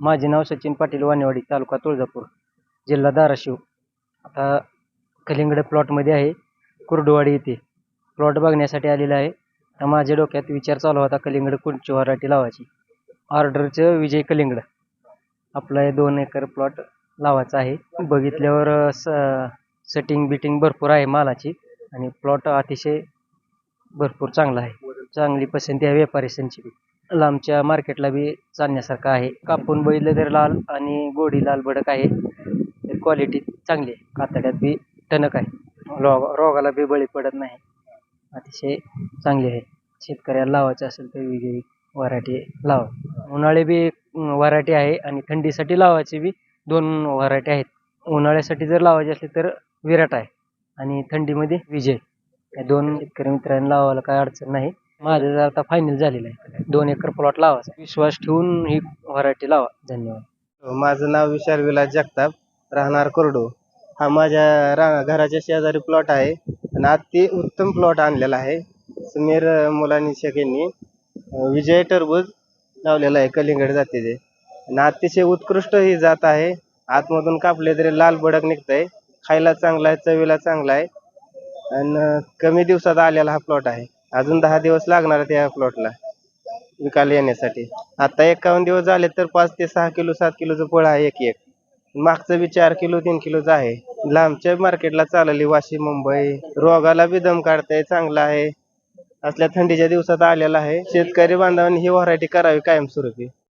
माझे नाव सचिन पाटील वानेवाडी तालुका तुळजापूर जिल्हा धाराशिव. आता कलिंगड प्लॉटमध्ये आहे कुर्डुवाडी येथे. प्लॉट बघण्यासाठी आलेला आहे. तर माझ्या डोक्यात विचार चालू होता कलिंगड कोणची व्हरायटी लावायची. ऑर्डरचं विजय कलिंगड. आपला हे दोन एकर प्लॉट लावायचा आहे. बघितल्यावर स सेटिंग बिटिंग भरपूर आहे मालाची आणि प्लॉट अतिशय भरपूर चांगला आहे. चांगली पसंती आहे व्यापारीसांची बी. लांबच्या मार्केटला बी चालण्यासारखं आहे. कापून बघितलं तर लाल आणि गोडी लाल भडक आहे क्वालिटी चांगली आहे. कातड्यात बी टणक आहे. रोग रोगाला बी बळी पडत नाही. अतिशय चांगली आहे. शेतकऱ्याला लावायचं असेल तर वेगळी व्हरायटी लावा. उन्हाळे बी व्हरायटी आहे आणि थंडीसाठी लावायची बी दोन व्हरायटी आहेत. उन्हाळ्यासाठी जर लावायची असली तर विराट आहे आणि थंडीमध्ये विजय. या दोन शेतकरी मित्रांनी लावायला काय अडचण नाही. माझं जर आता फायनल झालेलं आहे. दोन एकर प्लॉट लावा विश्वास ठेवून ही व्हरायटी लावा. धन्यवाद. माझं नाव विशाल विलास जगताप राहणार कोरडो. हा माझ्या रा घराच्या शेजारी प्लॉट आहे आणि अति उत्तम प्लॉट आणलेला आहे. समीर मुलानी यांनी विजय टरबूज लावलेला आहे कलिंगड जातीचे. आणि अतिशय उत्कृष्ट ही जात आहे. आतमधून कापले तरी लाल भडक निघतंय. खायला चांगला आहे चवीला चांगला आहे. आणि कमी दिवसात आलेला हा प्लॉट आहे. अजून दहा दिवस लागणार आहेत या प्लॉटला विकायला येण्यासाठी. आता एकावन्न दिवस झाले तर पाच ते सहा किलो सात किलोचं फळ आहे एक एक. मागचं बी चार किलो तीन किलोचं आहे. लांबच्या मार्केटला चालली वाशी मुंबई. रोगाला बी दम काढताय चांगला आहे. असल्या थंडीच्या दिवसात आलेला आहे. शेतकरी बांधवांनी ही व्हरायटी करावी कायमस्वरूपी.